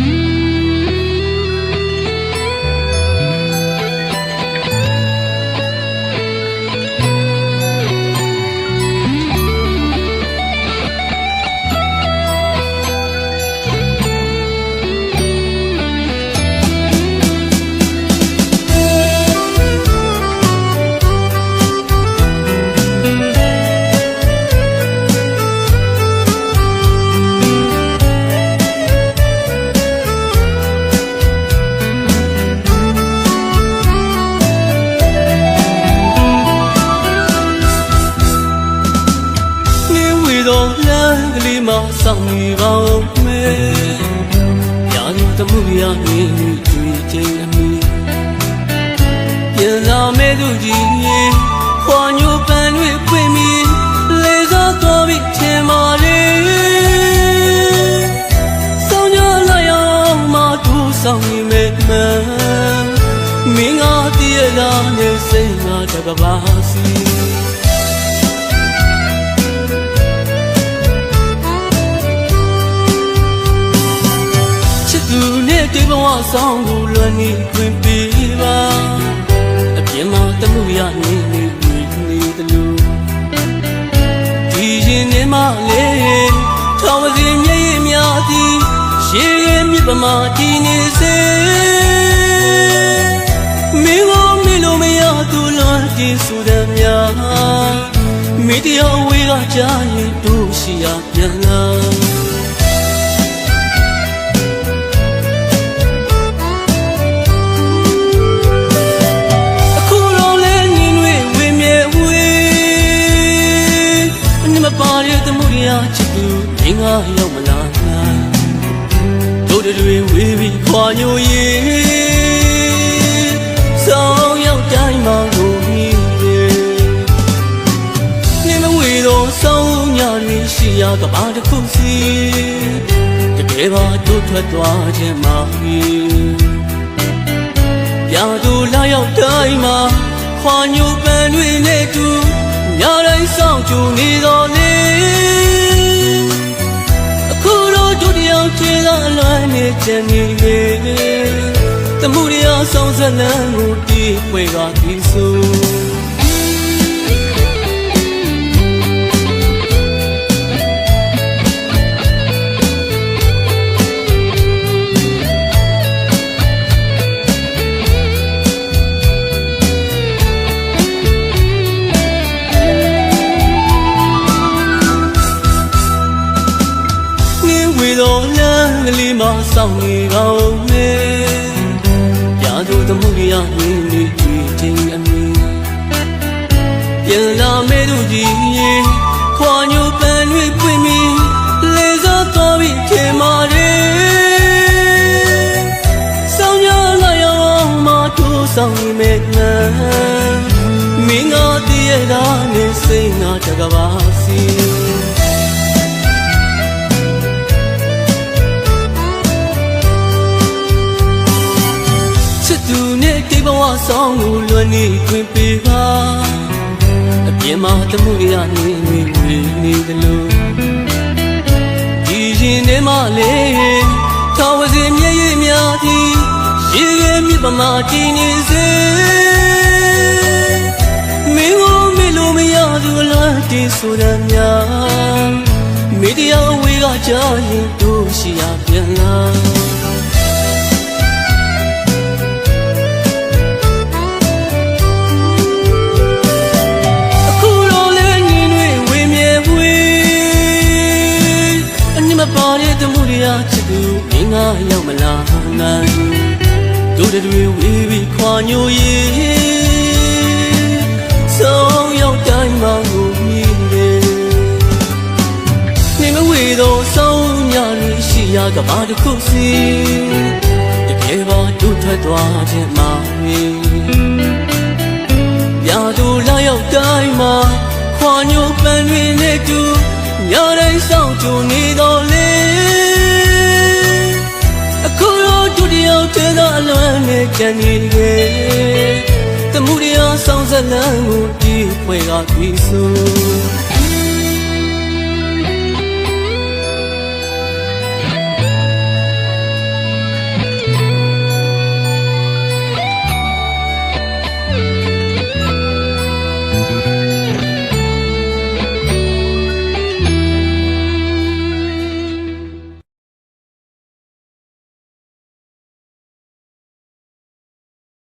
နေ ဝေတော်လမ်းကလေးမှာစောင့်နေပါဦးမယ်ညာတို့တမှုရနေတွေ့ချင်းအမိပြန်လာမဲ့သူကြီးရေခွာညိုပန်တွေပွင့်ပြီးလေစားတော်ပြီးထင်ပါလေစောင်းကြလာရောက်မှသူဆောင်နေမဲ့မှန်မင်းငါတည်ရလားနဲ့စိတ်ငါတကပါစီ ဆောင်ကိုလွန်နေခွင့်ပေးပါအပြင်းမှာတမှုရနေနေနေနေတလူဒီရင်နဲ့မလေးထောင်စီမျက်ရည်များသည်ရေရင်မြစ်ပမာဒီနေစေမင်းကိုမင်းလို့မရသူလွန်တီးဆိုတဲ့များမိတရားဝေးကကြားရင်တို့ရှိရပြန်လာ ရောက်မလာနိုင်တို့တွေဝေးပြီးခွာညိုရီဆောင်းရောက်တိုင်းမှာကိုမြည်တယ်နေမဝေတော့ဆောင်းညတွေရှိရကဘာတစ်ခုစီတကယ်ပါတို့ထွက်သွားခြင်းမှာရာသူလာရောက်တိုင်းမှာခွာညိုပန်တွေနဲ့တူညတိုင်းဆောင်ကြနေတော်လေ နေချင်နေလေတမှုရဆောင်ဆက်လန်းကိုတီးပွေကပြီးဆို ကလေးမှာစောင့်နေကောင်းမယ်။ရာသူသမှုရနေနေတွေ့ချင်းအမီပြန်လာမဲ့သူကြီးရေခွာညိုပန်တွေပွင့်ပြီးလေစားတော်ပြီးထင်မာတယ်။ဆောင်းရလာရောက်မှထိုးဆောင်နေမဲ့နန်းမင်းငါတည်ရတာနဲ့စိတ်ငါတကပါစီချစ် ဆောင်ကိုလွန်နေခွင့်ပေးပါအပြင်းမှာတမှုရနေနေဝေနေတယ်လို့ဒီရင်ထဲမှာလေထောင်ဝစီမျက်ရည်များသည်ရေရဲမြစ်ပမာတည်နေစေမင်းကိုမေလို့မရသူအလားတင်ဆိုရများမိတရားဝေးကကြားရင်တို့ရှိရ ရောက်မလာနိုင်တို့တွေဝေးပြီးခွာညိုရီဆုံးရောက်တိုင်းမှကိုမြည်တယ်နေမဝေတော့ဆုံးညနေရှိရကဘာတစ်ခုစီတကယ်ပါတို့ထွက်သွားခြင်းမှာမင်းရာသူလာရောက်တိုင်းမှာခွာညိုပန်တွေနဲ့တူညတိုင်းဆောင်ကြနေတော်လေ ကြံနေခဲ့တမှုရဆောင်ဇလန်းကိုဒီဖွဲကပြီးဆို